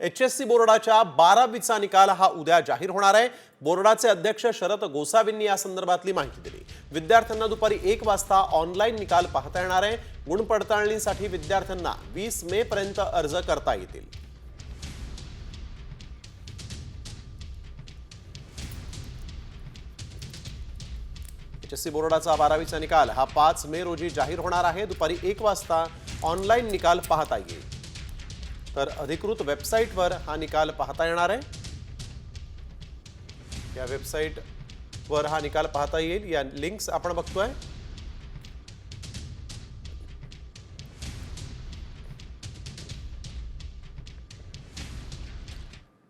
H S C बोर्डाच्या बारावीचा निकाल हा उद्या जाहीर होणार आहे. बोर्डाचे अध्यक्ष शरद गोसावींनी या संदर्भातली माहिती दिली. विद्यार्थ्यांना दुपारी एक वाजता ऑनलाईन निकाल पाहता येणार आहे. गुण पडताळणीसाठी विद्यार्थ्यांना वीस मे पर्यंत अर्ज करता येतील. एच एस सी बोर्डाचा बारावीचा निकाल हा पाच मे रोजी जाहीर होणार आहे. दुपारी एक वाजता ऑनलाईन निकाल पाहता येईल. तर अधिकृत वेबसाईटवर हा निकाल पाहता येणार आहे. या वेबसाईटवर हा निकाल पाहता येईल. या लिंक्स आपण बघतोय.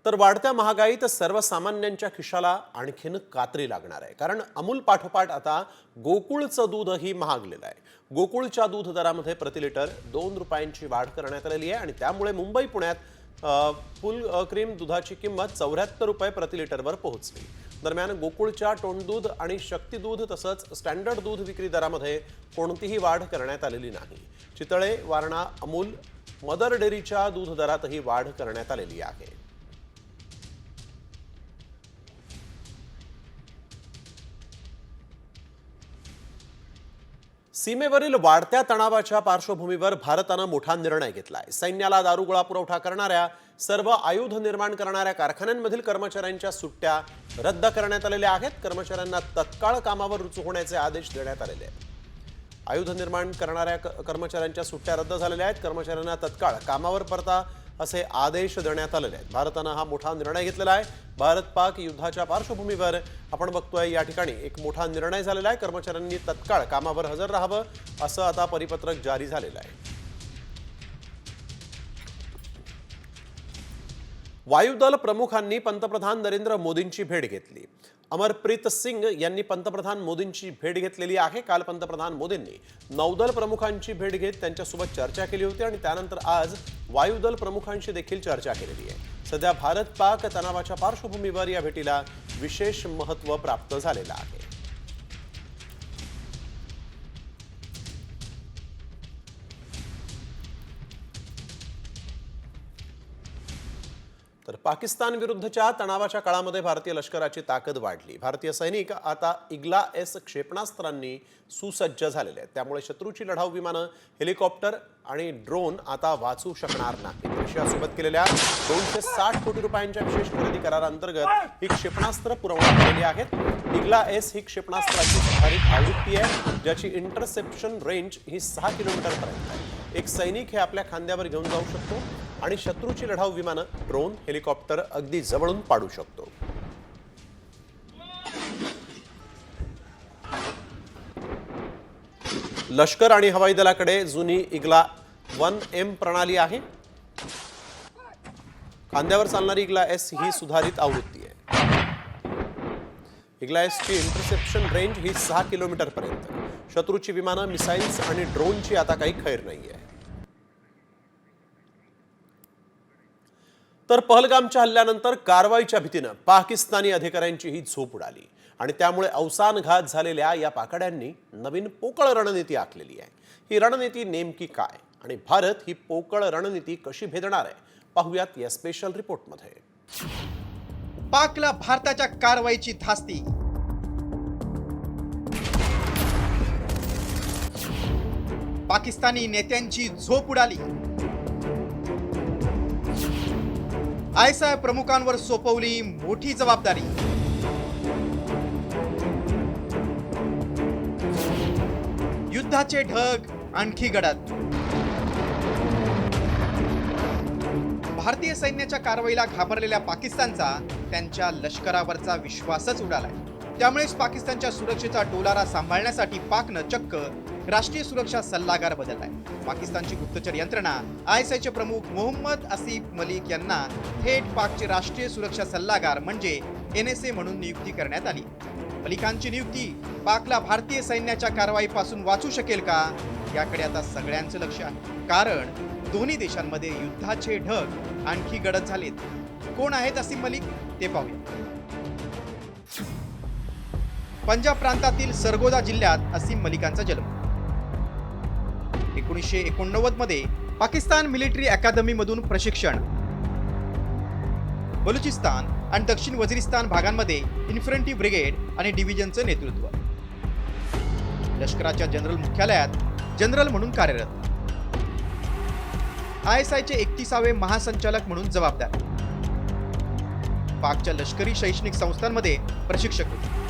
तर वाढत्या महागाईत सर्वसामान्यांच्या खिशाला आणखीन कात्री लागणार आहे. कारण अमूल पाठोपाठ आता गोकुळचं दूधही महागलेलं आहे. गोकुळच्या दूध दरामध्ये प्रति लिटर दोन रुपयांची वाढ करण्यात आलेली आहे आणि त्यामुळे मुंबई पुण्यात फुल क्रीम दुधाची किंमत चौऱ्याहत्तर रुपये प्रति लिटरवर पोहोचली. दरम्यान गोकुळच्या टोंडदूध आणि शक्ती दूध तसंच स्टँडर्ड दूध विक्री दरामध्ये कोणतीही वाढ करण्यात आलेली नाही. चितळे वारणा अमूल मदर डेअरीच्या दूध दरातही वाढ करण्यात आलेली आहे. सीमेवरील वाढत्या तणावाच्या पार्श्वभूमीवर भारतानं मोठा निर्णय घेतलाय. सैन्याला दारुगोळा पुरवठा करणाऱ्या सर्व आयुध निर्माण करणाऱ्या कारखान्यांमधील कर्मचाऱ्यांच्या सुट्ट्या रद्द करण्यात आलेल्या आहेत. कर्मचाऱ्यांना तत्काळ कामावर रुजू होण्याचे आदेश देण्यात आलेले आहेत. आयुध निर्माण करणाऱ्या कर्मचाऱ्यांच्या सुट्ट्या रद्द झालेल्या आहेत. कर्मचाऱ्यांना तत्काळ कामावर परता असे आदेश देण्यात आलेले आहेत. भारतानं हा मोठा निर्णय घेतलेला आहे. भारत पाक युद्धाच्या पार्श्वभूमीवर आपण बघतोय या ठिकाणी एक मोठा निर्णय झालेला आहे. कर्मचाऱ्यांनी तत्काळ कामावर हजर राहावं असं आता परिपत्रक जारी झालेलं आहे. वायुदल प्रमुखांनी पंतप्रधान नरेंद्र मोदींची भेट घेतली. अमरप्रीत सिंग यांनी पंतप्रधान मोदींची भेट घेतलेली आहे. काल पंतप्रधान मोदींनी नौदल प्रमुखांची भेट घेत त्यांच्यासोबत चर्चा केली होती आणि त्यानंतर आज वायुदल प्रमुखांशी देखील चर्चा केलेली आहे. सध्या भारत पाक तणावाच्या पार्श्वभूमीवर या भेटीला विशेष महत्त्व प्राप्त झालेलं आहे. तर पाकिस्तान विरुद्धच्या तणावाच्या काळामध्ये भारतीय लष्कराची ताकद वाढली. भारतीय सैनिक आता इग्ला एस क्षेपणास्त्रांनी सुसज्ज झालेले आहेत. त्यामुळे शत्रूची लढाऊ विमानं हेलिकॉप्टर आणि ड्रोन आता वाचू शकणार नाही रशियासोबत केलेल्या दोनशे साठ कोटी रुपयांच्या विशेष खरेदी कराराअंतर्गत ही क्षेपणास्त्र पुरवण्यात आलेली आहेत. इग्ला एस ही क्षेपणास्त्राची सुधारित आवृत्ती आहे ज्याची इंटरसेप्शन रेंज ही सहा किलोमीटरपर्यंत आहे. एक सैनिक हे आपल्या खांद्यावर घेऊन जाऊ शकतो. आणि शत्रूची लढाऊ विमानं ड्रोन हेलिकॉप्टर अगदी जवळून पाडू शकतो. लष्कर आणि हवाई दलाकडे जुनी इग्ला वन एम प्रणाली आहे. खांद्यावर चालणारी इग्ला एस ही सुधारित आवृत्ती आहे. इग्ला एसची इंटरसेप्शन रेंज ही सहा किलोमीटर पर्यंत शत्रूची विमानं मिसाईल्स आणि ड्रोनची आता काही खैर नाही आहे तर पहलगामच्या हल्ल्यानंतर कारवाईच्या भीतीनं पाकिस्तानी अधिकाऱ्यांची ही झोप उडाली. आणि त्यामुळे अवसान घात झालेल्या या पाकड्यांनी नवीन पोकळ रणनीती आखलेली आहे. ही रणनीती नेमकी काय? आणि भारत ही पोकळ रणनीती कशी भेदणार आहे? पाहूयात या स्पेशल रिपोर्टमध्ये पाकला भारताच्या कारवाईची धास्ती. पाकिस्तानी नेत्यांची झोप उडाली. आयसाय प्रमुखांवर सोपवली मोठी जबाबदारी. युद्धाचे ढग आणखी गडद. भारतीय सैन्याच्या कारवाईला घाबरलेल्या पाकिस्तानचा त्यांच्या लष्करावरचा विश्वासच उडालाय. त्यामुळेच पाकिस्तानच्या सुरक्षेचा डोलारा सांभाळण्यासाठी पाकनं चक्क राष्ट्रीय सुरक्षा सल्लागार बदललाय. पाकिस्तानची गुप्तचर यंत्रणा आय एस आयचे प्रमुख मोहम्मद असिफ मलिक यांना थेट पाकचे राष्ट्रीय सुरक्षा सल्लागार म्हणजे एन एस ए म्हणून नियुक्ती करण्यात आली. मलिकांची नियुक्ती पाकला भारतीय सैन्याच्या कारवाईपासून वाचू शकेल का? याकडे आता सगळ्यांचं लक्ष आहे. कारण दोन्ही देशांमध्ये युद्धाचे ढग आणखी गडद झालेत. कोण आहेत असीम मलिक? ते पाहूया. पंजाब प्रांतातील सरगोदा जिल्ह्यात असीम मलिकांचा जन्म. एकोणीसशे एकोणनव्वदमध्ये पाकिस्तान मिलिटरी अकादमीमधून प्रशिक्षण. बलुचिस्तान आणि दक्षिण वजिरिस्तान भागांमध्ये इन्फरंटी ब्रिगेड आणि डिव्हिजनचं नेतृत्व. लष्कराच्या जनरल मुख्यालयात जनरल म्हणून कार्यरत. आय एस आयचे एकतीसावे महासंचालक म्हणून जबाबदार. पाकच्या लष्करी शैक्षणिक संस्थांमध्ये प्रशिक्षक होते.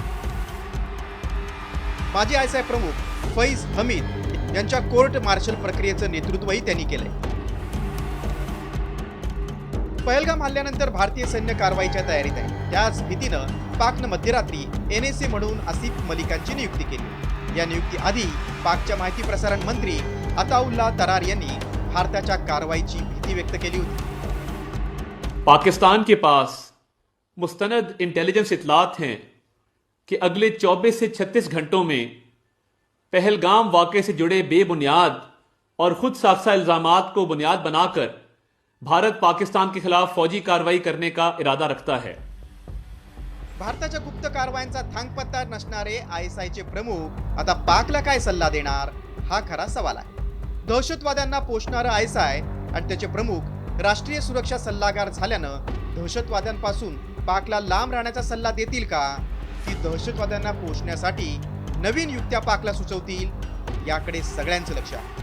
माजी आय आय प्रमुख फैज हमीद यांच्या कोर्ट मार्शल प्रक्रियेचं नेतृत्वही त्यांनी केलंय. पहलगाम हल्ल्यानंतर भारतीय सैन्य कारवाईच्या तयारीत आहे. त्याच भीतीनं पाकनं मध्यरात्री एन एस ए म्हणून आसिफ मलिकांची नियुक्ती केली. या नियुक्तीआधी पाकच्या माहिती प्रसारण मंत्री अताउल्ला तरार यांनी भारताच्या कारवाईची भीती व्यक्त केली होती. पाकिस्तान के पास मुस्तनद इंटेलिजेंस इतलात हैं। कि अगले 24 से 36 घंटों में पहलगाम वाक़े से जुड़े बेबुनियाद और खुद साख्ता इल्ज़ामात को बुनियाद बनाकर भारत पाकिस्तान के खिलाफ फौजी कार्रवाई करने का इरादा रखता है। भारताच्या गुप्त कारवायांचा थांगपत्ता नसणारे आय एस आयचे प्रमुख आता पाकला काय सल्ला देणार, हा खरा सवाल आहे. दहशतवाद्यांना पोषणारं आय एस आय आणि त्याचे प्रमुख राष्ट्रीय सुरक्षा सल्लागार झाल्यानं दहशतवाद्यांपासून पाकला लांब राहण्याचा सल्ला देतील का? की दहशतवाद्यांना पोचण्यासाठी नवीन युक्त्या पाकला सुचवतील याकडे सगळ्यांचं लक्ष आहे.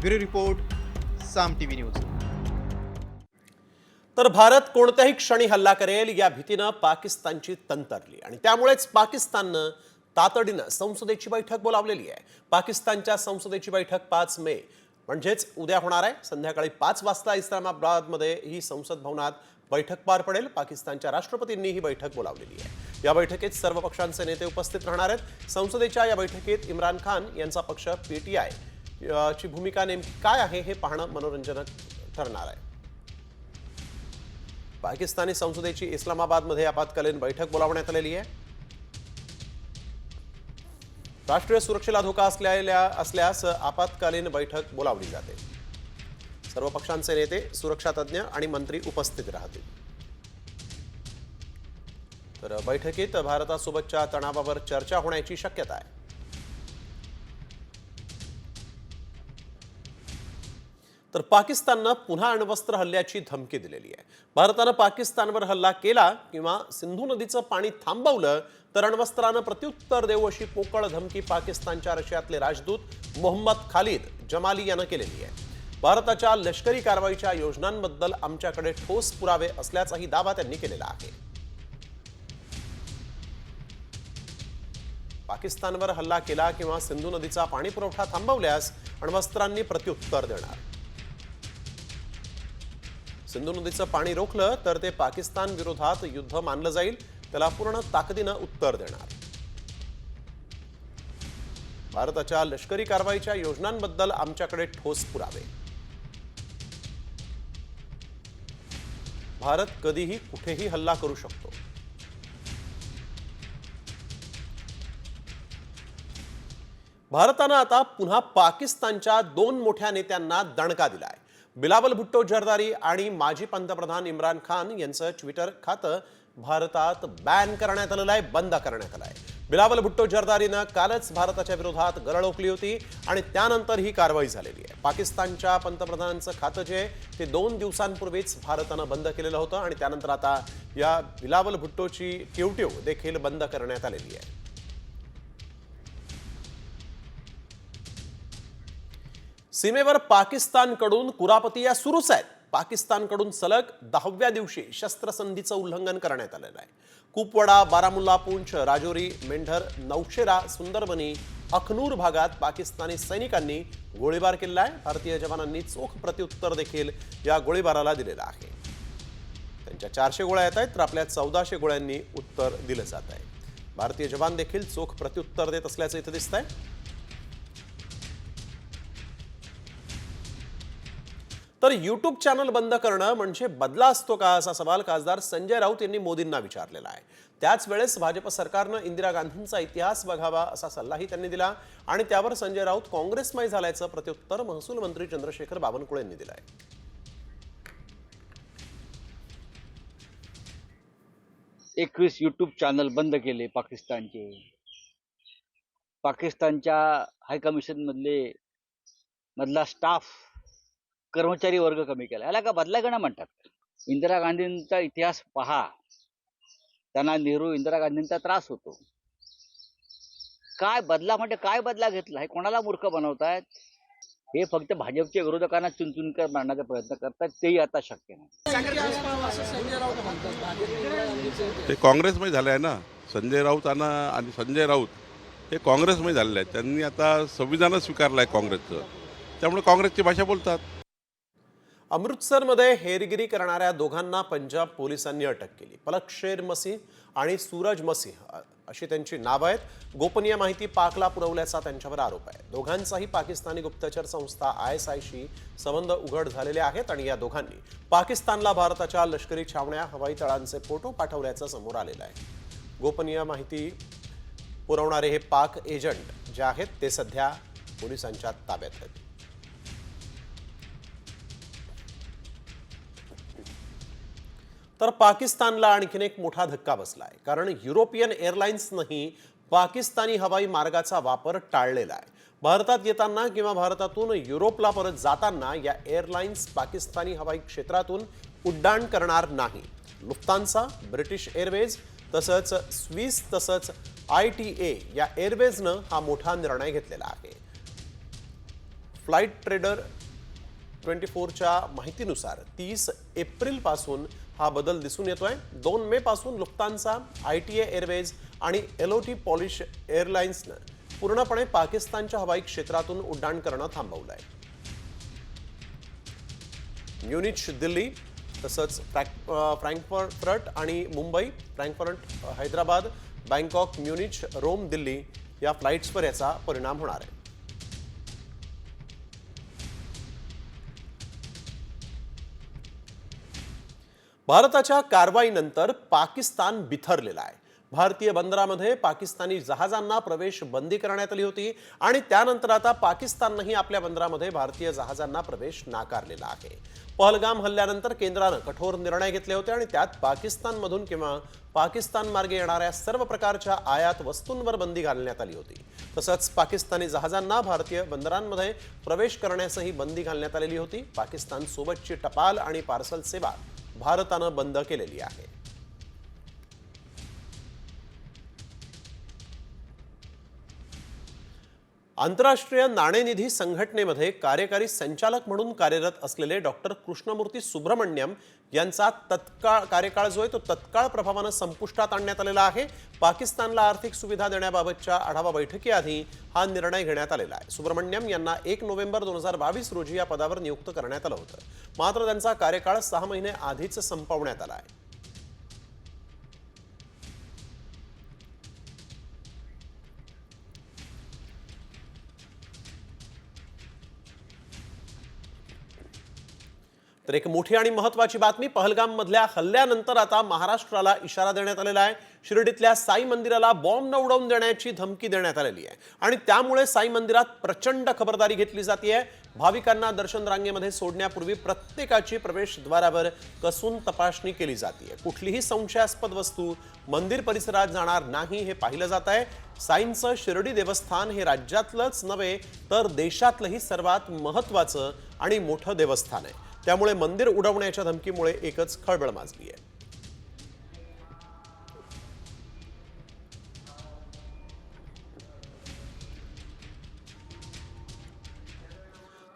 Bureau report Saam TV news. तर भारत कोणत्याही क्षणी हल्ला करेल या भीतीनं पाकिस्तानची तंतरली. आणि त्यामुळेच पाकिस्ताननं तातडीनं संसदेची बैठक बोलावलेली आहे. पाकिस्तानच्या संसदेची बैठक पाच मे. म्हणजेच उद्या होणार आहे. संध्याकाळी पाच वाजता इस्लामाबादमध्ये ही संसद भवनात बैठक पार पडेल. पाकिस्तानच्या राष्ट्रपतींनी ही बैठक बोलावलेली आहे. या बैठकीत सर्व पक्षांचे नेते उपस्थित राहणार आहेत. संसदेच्या या बैठकीत इम्रान खान यांचा पक्ष पीटीआय ची भूमिका नेमकी काय आहे हे पाहणं मनोरंजनक ठरणार आहे. पाकिस्तानी संसदेची इस्लामाबादमध्ये आपत्कालीन बैठक बोलावण्यात आलेली आहे. राष्ट्रीय सुरक्षेला धोका असलेल्या असल्यास आपत्कालीन बैठक बोलावली जाते. सर्व पक्षांचे नेते सुरक्षा तज्ज्ञ आणि मंत्री उपस्थित राहतील. तर बैठकीत भारतासोबतच्या तणावावर चर्चा होण्याची शक्यता आहे. तर पाकिस्ताननं पुन्हा अण्वस्त्र हल्ल्याची धमकी दिलेली आहे. भारतानं पाकिस्तानवर हल्ला केला किंवा सिंधू नदीचं पाणी थांबवलं तर अण्वस्त्रानं प्रत्युत्तर देऊ अशी पोकळ धमकी पाकिस्तानच्या रशियातले राजदूत मोहम्मद खालिद जमाली यानं केलेली आहे. भारताच्या लष्करी कारवाईच्या योजनांबद्दल आमच्याकडे ठोस पुरावे असल्याचाही दावा त्यांनी केलेला आहे. पाकिस्तानवर हल्ला केला किंवा सिंधू नदीचा पाणी पुरवठा थांबवल्यास अण्वस्त्रांनी प्रत्युत्तर देणार. सिंधू नदीचं पाणी रोखलं तर ते पाकिस्तान विरोधात युद्ध मानलं जाईल त्याला पूर्ण ताकदीनं उत्तर देणार. भारताच्या लष्करी कारवाईच्या योजनांबद्दल आमच्याकडे ठोस पुरावे. भारत कधीही कुठेही हल्ला करू शकतो. भारतानं आता पुन्हा पाकिस्तानच्या दोन मोठ्या नेत्यांना दणका दिलाय. बिलावल भुट्टो जरदारी आणि माजी पंतप्रधान इम्रान खान यांचं ट्विटर खातं भारतात बॅन करण्यात आलेलं आहे बंद करण्यात आलं आहे बिलावल भुट्टो जरदारीनं कालच भारताच्या विरोधात गरळ ओकली होती आणि त्यानंतर ही कारवाई झालेली आहे. पाकिस्तानच्या पंतप्रधानांचं खातं जे ते दोन दिवसांपूर्वीच भारतानं बंद केलेलं होतं आणि त्यानंतर आता या बिलावल भुट्टोची ट्यूट्यू देखील बंद करण्यात आलेली आहे. सीमेवर पाकिस्तानकडून कुरापती या सुरूच आहेत. पाकिस्तानकडून सलग दहाव्या दिवशी शस्त्रसंधीचं उल्लंघन करण्यात आलेलं आहे. कुपवाडा बारामुल्ला पूंछ राजौरी मेंढर नौशेरा सुंदरबनी अखनूर भागात पाकिस्तानी सैनिकांनी गोळीबार केला आहे. भारतीय जवानांनी चोख प्रत्युत्तर देखील या गोळीबाराला दिलेलं आहे. त्यांच्या चारशे गोळ्या येत आहेत तर आपल्या चौदाशे गोळ्यांनी उत्तर दिलं जात आहे. भारतीय जवान देखील चोख प्रत्युत्तर देत असल्याचं इथं दिसत आहे तर यूट्यूब चॅनल बंद करणं म्हणजे बदला असतो का असा सवाल खासदार संजय राऊत यांनी मोदींना विचारलेला आहे. त्याच वेळेस भाजप सरकारनं इंदिरा गांधींचा इतिहास बघावा असा सल्लाही त्यांनी दिला आणि त्यावर संजय राऊत काँग्रेसमय झाल्याचं प्रत्युत्तर महसूल मंत्री चंद्रशेखर बावनकुळे यांनी दिलं आहे एकवीस यूट्यूब चॅनल बंद केले पाकिस्तानचे. पाकिस्तानच्या हायकमिशन मधले मधला स्टाफ कर्मचारी वर्ग कमी केला. याला का बदलागणा म्हणतात? इंदिरा गांधींचा इतिहास पहा. त्यांना नेहरू इंदिरा गांधींचा त्रास होतो. काय बदला म्हणजे काय बदला घेतला? हे कोणाला मूर्ख बनवतायत? हे फक्त भाजपच्या विरोधकांना चुनचुनकर मारण्याचा प्रयत्न करतात तेही आता शक्य नाही. ते काँग्रेसमध्ये झालं आहे ना. संजय राऊत आणि संजय राऊत हे काँग्रेसमध्ये झालेले आहेत. त्यांनी आता संविधानच स्वीकारलं आहे काँग्रेसचं. त्यामुळे काँग्रेसची भाषा बोलतात. अमृतसरमध्ये हेरगिरी करणाऱ्या दोघांना पंजाब पोलिसांनी अटक केली. पलक शेर मसीह आणि सूरज मसीह अशी त्यांची नावं आहेत. गोपनीय माहिती पाकला पुरवल्याचा त्यांच्यावर आरोप आहे. दोघांचाही पाकिस्तानी गुप्तचर संस्था आय एस आयशी संबंध उघड झालेले आहेत आणि या दोघांनी पाकिस्तानला भारताच्या लष्करी छावण्या हवाई तळांचे फोटो पाठवल्याचं समोर आलेलं आहे. गोपनीय माहिती पुरवणारे हे पाक एजंट जे आहेत ते सध्या पोलिसांच्या ताब्यात आहेत. तर पाकिस्तानला आणखीन एक मोठा धक्का बसलाय. कारण युरोपियन एअरलाइन्सनंही पाकिस्तानी हवाई मार्गाचा वापर टाळलेला आहे. भारतात येताना किंवा भारतातून युरोपला परत जाताना या एअरलाइन्स पाकिस्तानी हवाई क्षेत्रातून उड्डाण करणार नाही. लुफ्तांसा ब्रिटिश एअरवेज तसंच स्विस तसंच आय टी ए या एअरवेजनं हा मोठा निर्णय घेतलेला आहे. फ्लाईट ट्रेडर ट्वेंटी फोरच्या माहितीनुसार तीस एप्रिलपासून हा बदल दिसून येतोय. दोन मे पासून लुप्तांचा आय टी ए एअरवेज आणि एल ओ टी पॉलिश एअरलाइन्सनं पूर्णपणे पाकिस्तानच्या हवाई क्षेत्रातून उड्डाण करणं थांबवलं आहे म्युनिच दिल्ली तसंच फ्रँकफर्ट आणि Mumbai Frankfurt Hyderabad Bangkok Munich Rome Delhi या फ्लाईट्सवर याचा परिणाम होणार आहे. भारताच्या कारवाईनंतर पाकिस्तान बिथरलेला आहे. भारतीय बंदरामध्ये पाकिस्तानी जहाजांना प्रवेश बंदी करण्यात आली होती आणि त्यानंतर आता पाकिस्ताननंही आपल्या बंदरामध्ये भारतीय जहाजांना प्रवेश नाकारलेला आहे. पहलगाम हल्ल्यानंतर केंद्रानं कठोर निर्णय घेतले होते आणि त्यात पाकिस्तानमधून किंवा पाकिस्तान मार्गे येणाऱ्या सर्व प्रकारच्या आयात वस्तूंवर बंदी घालण्यात आली होती. तसंच पाकिस्तानी जहाजांना भारतीय बंदरांमध्ये प्रवेश करण्यासही बंदी घालण्यात आलेली होती. पाकिस्तान सोबतची टपाल आणि पार्सल सेवा भारतानं बंद केलेली आहे. आंतरराष्ट्रीय नाणेनिधी संघटनेमध्ये कार्यकारी संचालक म्हणून कार्यरत असलेले डॉक्टर कृष्णमूर्ती सुब्रमण्यम यांचा तत्काळ कार्यकाळ जो आहे तो तत्काळ प्रभावानं संपुष्टात आणण्यात आलेला आहे. पाकिस्तानला आर्थिक सुविधा देण्याबाबतच्या आढावा बैठकीआधी हा निर्णय घेण्यात आलेला आहे. सुब्रमण्यम यांना एक नोव्हेंबर दोन हजार बावीस रोजी या पदावर नियुक्त करण्यात आलं होतं. मात्र त्यांचा कार्यकाळ सहा महिने आधीच संपवण्यात आला आहे. तर एक मोठी आणि महत्वाची बातमी पहलगाम मधल्या हल्ल्यानंतर आता महाराष्ट्राला इशारा देण्यात आलेला आहे. शिर्डीतल्या साई मंदिराला बॉम्ब न उडवून देण्याची धमकी देण्यात आलेली आहे. आणि त्यामुळे साई मंदिरात प्रचंड खबरदारी घेतली जाते भाविकांना दर्शन रांगेमध्ये सोडण्यापूर्वी प्रत्येकाची प्रवेशद्वारावर कसून तपासणी केली जाते कुठलीही संशयास्पद वस्तू मंदिर परिसरात जाणार नाही हे पाहिलं जात आहे. साईंचं शिर्डी देवस्थान हे राज्यातलंच नव्हे तर देशातलंही सर्वात महत्वाचं आणि मोठं देवस्थान आहे. त्यामुळे मंदिर उडवण्याच्या धमकीमुळे एकच खळबळ माजली आहे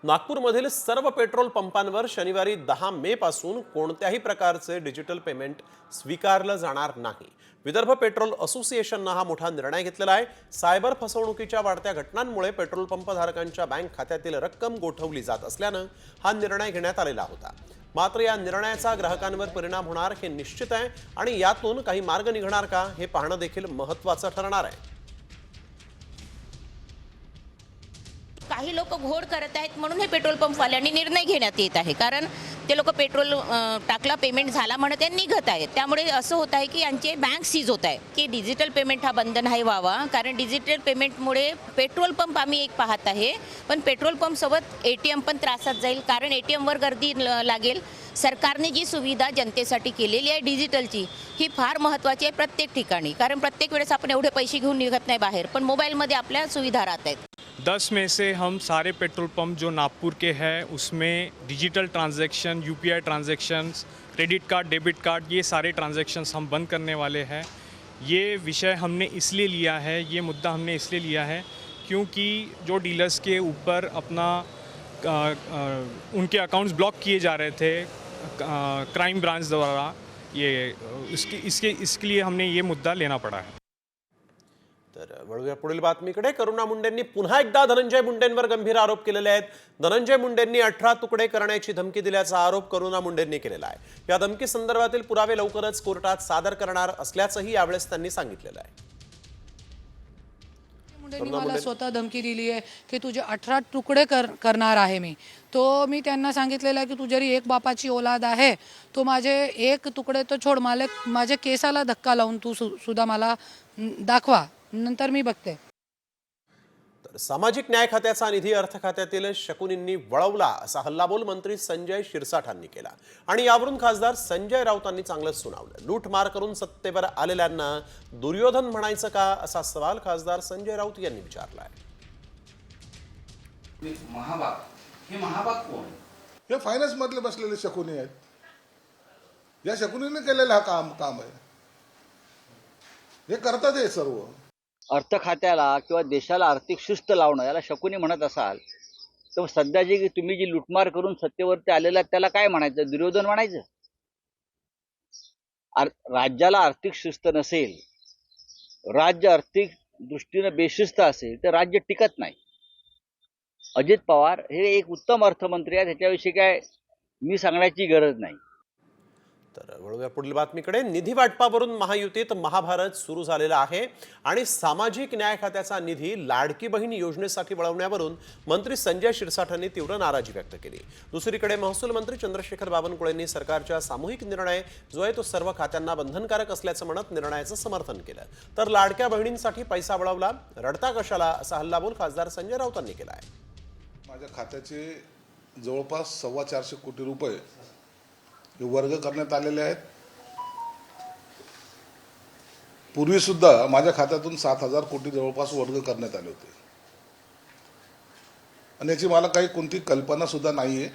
नागपूरमधील सर्व पेट्रोल पंपांवर शनिवारी दहा मे पासून कोणत्याही प्रकारचे डिजिटल पेमेंट स्वीकारलं जाणार नाही. विदर्भ पेट्रोल असोसिएशननं हा मोठा निर्णय घेतलेला आहे. सायबर फसवणुकीच्या वाढत्या घटनांमुळे पेट्रोल पंप धारकांच्या बँक खात्यातील रक्कम गोठवली जात असल्यानं हा निर्णय घेण्यात आलेला होता. मात्र या निर्णयाचा ग्राहकांवर परिणाम होणार हे निश्चित आहे आणि यातून काही मार्ग निघणार का हे पाहणं देखील महत्त्वाचं ठरणार आहे. काही लोक घोड करत आहेत म्हणून हे पेट्रोल पंपवाल्यांनी निर्णय घेण्यात येत आहे. कारण ते लोक पेट्रोल टाकला पेमेंट झाला म्हणत आहे निघत आहेत. त्यामुळे असं होत आहे की यांचे बँक सीज होत आहे की डिजिटल पेमेंट हा बंधन आहे व्हावा. कारण डिजिटल पेमेंटमुळे पेट्रोल पंप आम्ही एक पाहत आहे. पण पेट्रोल पंपसोबत ए टी एम पण त्रासात जाईल. कारण ए टी एमवर गर्दी ल- लागेल. सरकारने जी सुविधा जनतेसाठी केलेली आहे डिजिटलची ही फार महत्त्वाची आहे प्रत्येक ठिकाणी. कारण प्रत्येक वेळेस आपण एवढे पैसे घेऊन निघत नाही बाहेर. पण मोबाईलमध्ये आपल्या सुविधा राहत आहेत. दस में से हम सारे पेट्रोल पंप जो नागपुर के हैं उसमें digital transaction UPI transactions credit card debit card ये सारे ट्रांजैक्शंस हम बंद करने वाले हैं। ये विषय हमने इसलिए लिया है ये मुद्दा हमने इसलिए लिया है क्योंकि जो डीलर्स के ऊपर अपना अ, अ, उनके अकाउंट्स ब्लॉक किए जा रहे थे क्राइम ब्रांच द्वारा ये इसके इसके इसके लिए हमने ये मुद्दा लेना पड़ा है। तर वळूया पुढील बातमीकडे. करुणा मुंडेंनी पुन्हा एकदा धनंजय मुंडेंवर गंभीर आरोप केलेले आहेत. धनंजय मुंडेंनी अठरा तुकडे करण्याची धमकी दिल्याचा आरोप करुणा मुंडेंनी केलेला आहे. या धमकी संदर्भातील पुरावे लवकरच कोर्टात सादर करणार असल्याचंही यावेळेस त्यांनी सांगितलेलं आहे. मुंडेंनी मला स्वतः धमकी दिली आहे की तुझे अठरा तुकडे कर करणार आहे मी. तो मी त्यांना सांगितलेलं आहे की तू जरी एक बापाची औलाद आहे. तो माझे एक तुकडे तो छोड मला माझ्या केसाला धक्का लावून तू सु सुद्धा मला दाखवा. नंतर मी बघते. तर सामाजिक न्याय खात्याचा निधी अर्थ खात्यातील शकुनींनी वळवला असा हल्लाबोल मंत्री संजय शिरसाठांनी केला. आणि यावरून खासदार संजय राऊतांनी चांगलंच सुनावलं. लूटमार करून सत्तेवर आलेल्यांना दुर्योधन म्हणायचं का असा सवाल खासदार संजय राऊत यांनी विचारलाय. महाभाग हे महाभाग कोण? हे फायनान्स मधले बसलेले शकुनी आहेत. या शकुनीने केलेलं हा काम काम आहे. हे करतात हे सर्व. अर्थ खात्याला किंवा देशाला आर्थिक शिस्त लावणं याला शकुनी म्हणत असाल तर सध्या जे तुम्ही जी लुटमार करून सत्तेवरती आलेला त्याला काय म्हणायचं? दुर्योधन म्हणायचं? आर- राज्याला आर्थिक शिस्त नसेल राज्य आर्थिक दृष्टीनं बेशिस्त असेल तर राज्य टिकत नाही. अजित पवार हे एक उत्तम अर्थमंत्री आहेत ह्याच्याविषयी काय मी सांगण्याची गरज नाही. तर वळूया पुढील बातमीकडे. निधी वाटपावरून महायुतीत महाभारत सुरू झालेला आहे आणि सामाजिक न्याय खात्याचा निधी लाडकी बहीण योजनेसाठी वळवण्यावरून मंत्री संजय शिरसाठांनी तीव्र नाराजी व्यक्त केली. दुसरीकडे महसूल मंत्री चंद्रशेखर बावनकुळेंनी सरकारच्या सामूहिक निर्णय जो आहे तो सर्व खात्यांना बंधनकारक असल्याचं म्हणत निर्णयाचं समर्थन केलं. तर लाडक्या बहिणींसाठी पैसा वळवला रडता कशाला असा हल्लाबोल खासदार संजय राऊतांनी केला आहे माझ्या खात्याचे जवळपास सव्वा चारशे कोटी रुपये वर्ग करण्यात आलेले आहेत. पूर्वी सुद्धा माझ्या खात्यातून सात हजार कोटी जवळपास वर्ग करण्यात आले होते. आणि याची मला काही कोणती कल्पना सुद्धा नाही आहे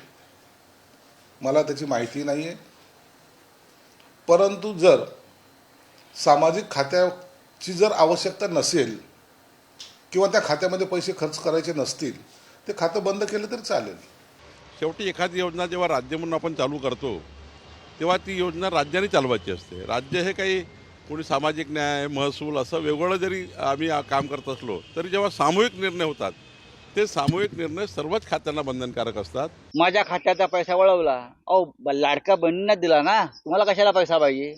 मला त्याची माहिती नाही आहे परंतु जर सामाजिक खात्याची जर आवश्यकता नसेल किंवा त्या खात्यामध्ये पैसे खर्च करायचे नसतील ते खातं बंद केलं तरी चालेल. शेवटी एखादी योजना जेव्हा राज्य म्हणून आपण चालू करतो तेव्हा ती योजना राज्याने चालवायची असते. राज्य हे काही कोणी सामाजिक न्याय महसूल असं वेगवेगळं जरी आम्ही काम करत असलो तरी जेव्हा सामूहिक निर्णय होतात ते सामूहिक निर्णय सर्वच खात्यांना बंधनकारक असतात. माझ्या खात्याचा पैसा वळवला. अहो लाडका बहिणींना दिला ना? तुम्हाला कशाला पैसा पाहिजे?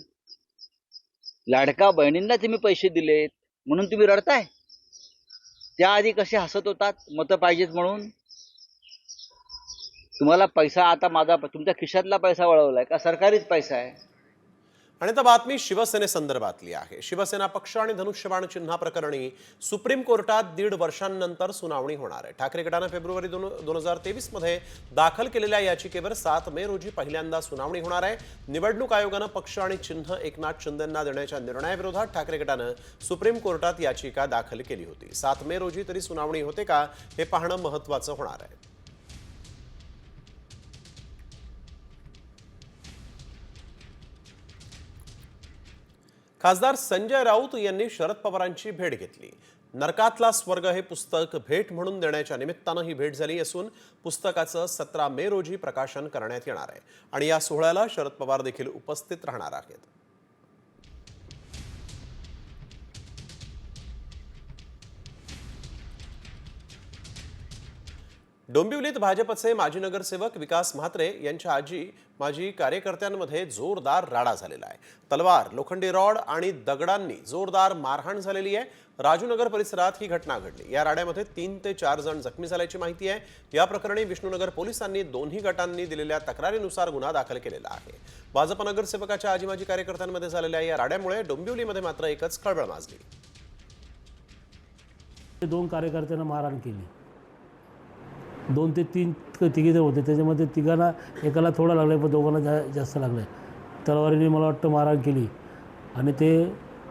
लाडका बहिणींना तुम्ही पैसे दिलेत म्हणून तुम्ही रडताय? त्याआधी कसे हसत होतात? मतं पाहिजेत म्हणून? तुम्हाला पैसा आता माझा तुमच्या खिशातला पैसा वळवलाय का? सरकारीच पैसा आहे. आणि आता बातमी शिवसेनेसंदर्भातली आहे. शिवसेना पक्ष आणि धनुष्यबाण चिन्हाप्रकरणी सुप्रीम कोर्टात दीड वर्षांनंतर सुनावणी होणार आहे. ठाकरे गटानं फेब्रुवारी दोन दोन हजार तेवीसमध्ये दाखल केलेल्या याचिकेवर सात मे रोजी पहिल्यांदा सुनावणी होणार आहे. निवडणूक आयोगानं पक्ष आणि चिन्ह एकनाथ शिंदेंना देण्याच्या निर्णयाविरोधात ठाकरे गटानं सुप्रीम कोर्टात याचिका दाखल केली होती. सात मे रोजी तरी सुनावणी होते का हे पाहणं महत्त्वाचं होणार आहे. खासदार संजय राऊत यांनी शरद पवारांची भेट घेतली. नरकातला स्वर्ग हे पुस्तक भेट म्हणून देण्याच्या निमित्तानं ही भेट झाली असून पुस्तकाचं सतरा मे रोजी प्रकाशन करण्यात येणार आहे. आणि या सोहळ्याला शरद पवार देखील उपस्थित राहणार आहेत. डोंबिवलीत भाजपचे माजी नगरसेवक विकास म्हात्रे यांच्या आजी माजी कार्यकर्त्यांमध्ये जोरदार राडा झालेला आहे. तलवार लोखंडी रॉड आणि दगडांनी जोरदार मारहाण झालेली आहे. राजूनगर परिसरात ही घटना घडली. या राड्यामध्ये तीन ते चार जण जखमी झाल्याची माहिती आहे. या प्रकरणी विष्णुनगर पोलिसांनी दोन्ही गटांनी दिलेल्या तक्रारीनुसार गुन्हा दाखल केलेला आहे. भाजप नगरसेवकाच्या आजी माजी कार्यकर्त्यांमध्ये झालेल्या या राड्यामुळे डोंबिवलीमध्ये मात्र एकच खळबळ माजली. दोन कार्यकर्त्यांना मारहाण केली. दोन ते तीन तिघे जण होते. त्याच्यामध्ये तिघांना एकाला थोडा लागला पण दोघांना जा जास्त लागलं आहे तलवारीने मला वाटतं मारहाण केली. आणि ते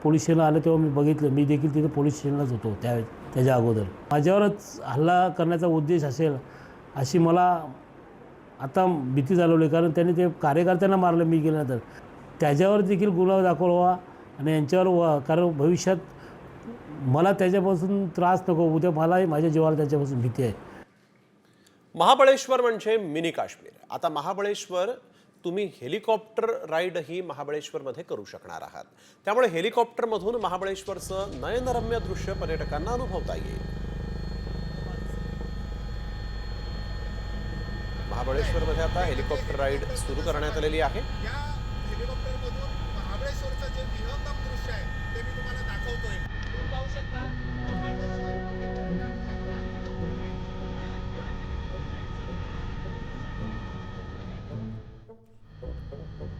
पोलीस स्टेशनला आले तेव्हा मी बघितलं. मी देखील तिथे पोलीस स्टेशनलाच होतो त्या त्याच्या अगोदर. माझ्यावरच हल्ला करण्याचा उद्देश असेल अशी मला आता भीती चालवली कारण त्यांनी ते कार्यकर्त्यांना मारलं मी गेल्यानंतर. त्याच्यावर देखील गुन्हा दाखवावा आणि यांच्यावर व्हा. कारण भविष्यात मला त्याच्यापासून त्रास नको. उद्या मलाही माझ्या जीवाला त्याच्यापासून भीती आहे. महाबळेश्वर म्हणजे मिनी काश्मीर. आता महाबळेश्वर तुम्ही हेलिकॉप्टर राईडही महाबळेश्वरमध्ये करू शकणार आहात. त्यामुळे हेलिकॉप्टरमधून महाबळेश्वरचं नयनरम्य दृश्य पर्यटकांना अनुभवता येईल. महाबळेश्वरमध्ये आता हेलिकॉप्टर राईड सुरू करण्यात आलेली आहे. महाबळेश्वरचं जे विहंगम दृश्य आहे ते मी तुम्हाला दाखवतोय. तुम्ही पाहू शकता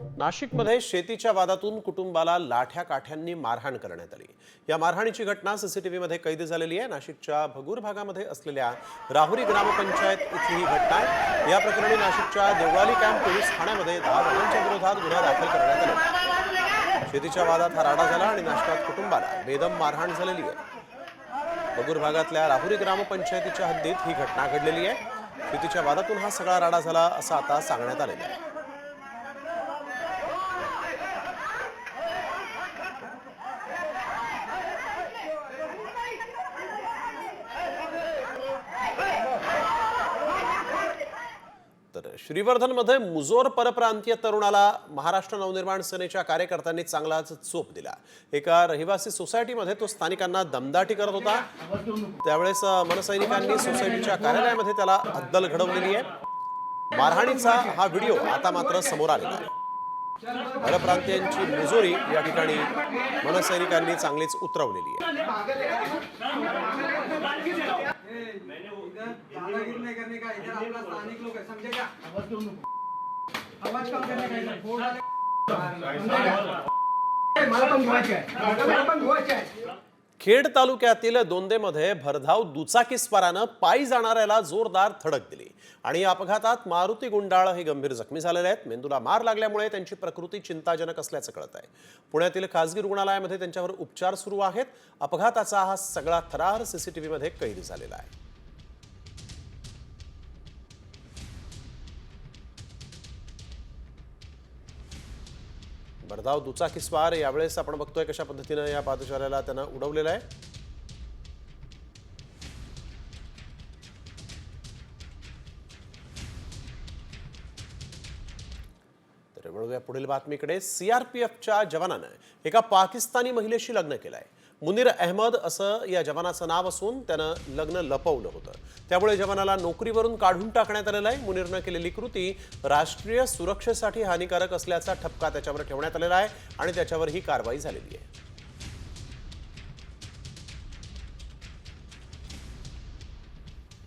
नाशिकमध्ये शेतीच्या वादातून कुटुंबाला लाठ्या काठ्यांनी मारहाण करण्यात आली. या मारहाणीची घटना सीसीटीव्हीमध्ये कैद झालेली आहे. नाशिकच्या भगूर भागामध्ये असलेल्या राहुरी ग्रामपंचायत इथली ही घटना आहे. या प्रकरणी नाशिकच्या देवळाली कॅम्प पोलीस ठाण्यामध्ये दहा जणांच्या विरोधात गुन्हा दाखल करण्यात आला. शेतीच्या वादात हा राडा झाला आणि नाशिकात कुटुंबाला बेदम मारहाण झालेली आहे. भगूर भागातल्या राहुरी ग्रामपंचायतीच्या हद्दीत ही घटना घडलेली आहे. शेतीच्या वादातून हा सगळा राडा झाला असं आता सांगण्यात आलेलं आहे तर श्रीवर्धनमध्ये मुजोर परप्रांतीय तरुणाला महाराष्ट्र नवनिर्माण सेनेच्या कार्यकर्त्यांनी चांगलाच चोप दिला. एका रहिवासी सोसायटीमध्ये तो स्थानिकांना दमदाटी करत होता. त्यावेळेस मनसैनिकांनी सोसायटीच्या कार्यालयामध्ये त्याला अद्दल घडवलेली आहे. मारहाणीचा हा व्हिडिओ आता मात्र समोर आलेला आहे. परप्रांतीयांची मुजोरी या ठिकाणी मनसैनिकांनी चांगलीच उतरवलेली आहे. खेड तालुक्यातील दोंदेमध्ये भरधाव दुचाकीस्वारानं पायी जाणाऱ्याला जोरदार धडक दिली. आणि या अपघातात मारुती गुंडाळ हे गंभीर जखमी झालेले आहेत. मेंदूला मार लागल्यामुळे त्यांची प्रकृती चिंताजनक असल्याचं कळत आहे. पुण्यातील खासगी रुग्णालयामध्ये त्यांच्यावर उपचार सुरू आहेत. अपघाताचा हा सगळा थरार सीसीटीव्हीमध्ये कैद झालेला आहे. भरधाव दुचाकीस्वार यावेळेस आपण बघतोय कशा पद्धतीनं या पादचाऱ्याला त्यांना उडवलेलं आहे. तर वळूया पुढील बातमीकडे. सीआरपीएफच्या जवानानं एका पाकिस्तानी महिलेशी लग्न केलंय. मुनीर अहमद असं या जवानाचं नाव असून त्यानं लग्न लपवलं होतं. त्यामुळे जवानाला नोकरीवरून काढून टाकण्यात आलेलं आहे. मुनीरनं केलेली कृती राष्ट्रीय सुरक्षेसाठी हानिकारक असल्याचा ठपका त्याच्यावर ठेवण्यात आलेला आहे आणि त्याच्यावर ही कारवाई झालेली आहे.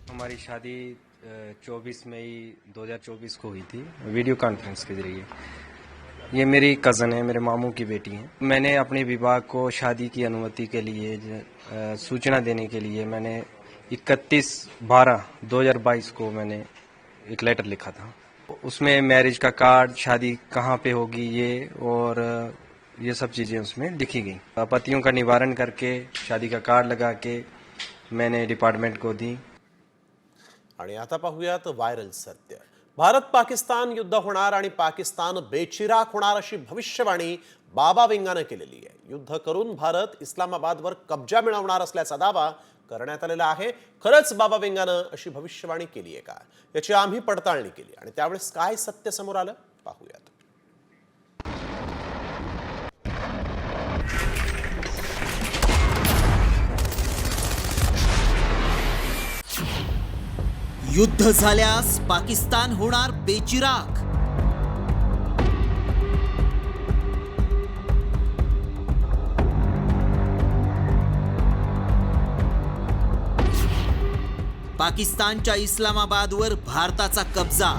हमारी शादी चौबीस मई 2024 को हुई थी. वीडियो कॉन्फ्रेंस के जरिए. ये मेरी कज़न है, मेरे मामू की बेटी है। मैंने अपने विभाग को शादी की अनुमति के लिए सूचना देने के लिए मैंने 31 बारह 2022 को मैंने एक लेटर लिखा था। उसमें मैरिज का कार्ड शादी कहाँ पे होगी ये और ये सब चीज़ें उसमें लिखी गई। आपत्तियों का निवारण करके, शादी का कार्ड लगा के मैंने डिपार्टमेंट को दी। आणि आता पाहूयात व्हायरल सत्य. भारत पाकिस्तान युद्ध होणार आणि पाकिस्तान बेचिराख होणार अशी भविष्यवाणी बाबा विंगानं केलेली आहे. युद्ध करून भारत इस्लामाबादवर कब्जा मिळवणार असल्याचा दावा करण्यात आलेला आहे. खरंच बाबा विंगानं अशी भविष्यवाणी केली आहे का? याची आम्ही पडताळणी केली आणि त्यावेळेस काय सत्य समोर आलं? पाहूयात. युद्ध झाल्यास पाकिस्तान होणार बेचिराग पाकिस्तानच्या इस्लामाबादवर भारताचा कब्जा.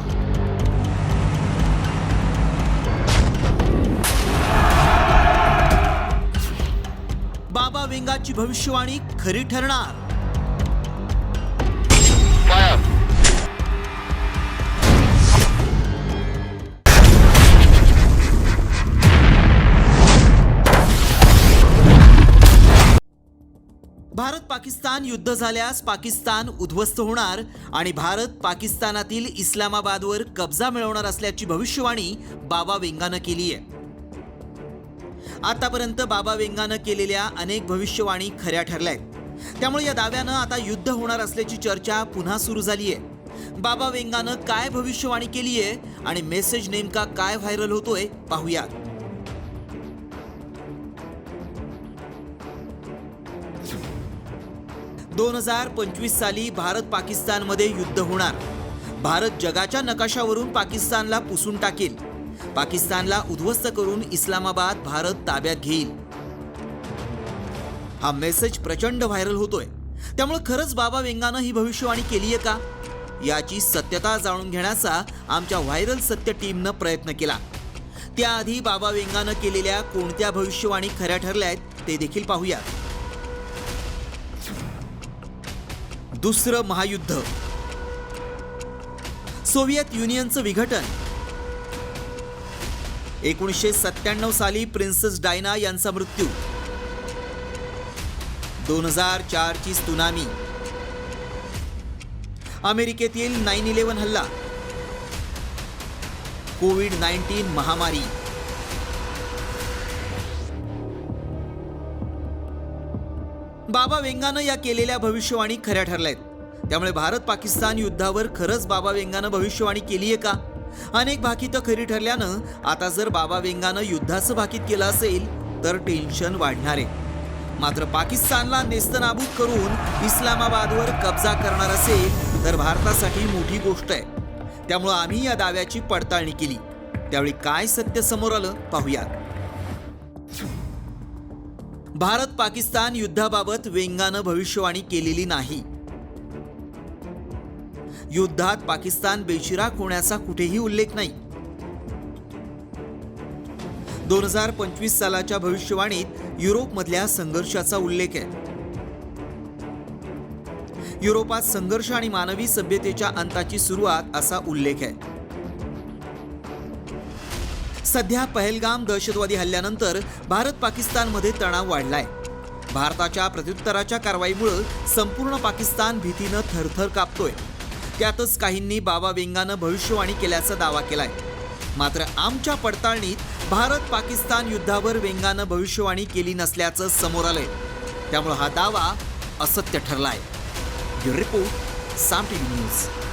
बाबा वेंगाची भविष्यवाणी खरी ठरणार. भारत पाकिस्तान युद्ध झाल्यास पाकिस्तान उद्ध्वस्त होणार आणि भारत पाकिस्तानातील इस्लामाबादवर कब्जा मिळवणार असल्याची भविष्यवाणी बाबा वेंगानं केली आहे. आतापर्यंत बाबा वेंगानं केलेल्या अनेक भविष्यवाणी खऱ्या ठरल्या आहेत. त्यामुळे या दाव्यानं आता युद्ध होणार असल्याची चर्चा पुन्हा सुरू झाली आहे. बाबा वेंगानं काय भविष्यवाणी केली आहे आणि मेसेज नेमका काय व्हायरल होतोय पाहूयात. दोन हजार पंचवीस साली भारत पाकिस्तानमध्ये युद्ध होणार. भारत जगाच्या नकाशावरून पाकिस्तानला पुसून टाकेल. पाकिस्तानला उद्ध्वस्त करून इस्लामाबाद भारत ताब्यात घेईल. हा मेसेज प्रचंड व्हायरल होतोय. त्यामुळे खरंच बाबा वेंगानं ही भविष्यवाणी केली आहे का? याची सत्यता जाणून घेण्याचा आमच्या व्हायरल सत्य टीमनं प्रयत्न केला. त्याआधी बाबा वेंगानं केलेल्या कोणत्या भविष्यवाणी खऱ्या ठरल्या आहेत ते देखील पाहूया. दुसरं महायुद्ध. सोव्हिएत युनियनचं विघटन. एकोणीसशे सत्त्याण्णव साली प्रिन्सेस डायना यांचा मृत्यू. दोन हजार चारची सुनामी. अमेरिकेतील नाईन इलेव्हन हल्ला. कोविड नाईन्टीन महामारी. बाबा वेंगानं या केलेल्या भविष्यवाणी खऱ्या ठरल्या आहेत त्यामुळे भारत पाकिस्तान युद्धावर खरंच बाबा वेंगानं भविष्यवाणी केली आहे का? अनेक भाकीतं खरी ठरल्यानं आता जर बाबा वेंगानं युद्धाचं भाकीत केलं असेल तर टेन्शन वाढणार. आहे मात्र पाकिस्तानला नेस्तनाबूत करून इस्लामाबादवर कब्जा करणार असेल तर भारतासाठी मोठी गोष्ट आहे. त्यामुळं आम्ही या दाव्याची पडताळणी केली. त्यावेळी काय सत्य समोर आलं पाहूयात. भारत पाकिस्तान युद्धाबाबत वेंगानं भविष्यवाणी केलेली नाही. युद्धात पाकिस्तान बेचिराख होण्याचा कुठेही उल्लेख नाही. दोन हजार पंचवीस सालाच्या भविष्यवाणीत युरोपमधल्या संघर्षाचा उल्लेख आहे. युरोपात संघर्ष आणि मानवी सभ्यतेच्या अंताची सुरुवात असा उल्लेख आहे. सध्या पहलगाम दहशतवादी हल्ल्यानंतर भारत पाकिस्तानमध्ये तणाव वाढलाय. भारताच्या प्रत्युत्तराच्या कारवाईमुळं संपूर्ण पाकिस्तान भीतीनं थरथर कापतोय. त्यातच काहींनी बाबा वेंगानं भविष्यवाणी केल्याचा दावा केलाय. मात्र आमच्या पडताळणीत भारत पाकिस्तान युद्धावर वेंगानं भविष्यवाणी केली नसल्याचं समोर आलंय. त्यामुळे हा दावा असत्य ठरलाय. Report Saam T news.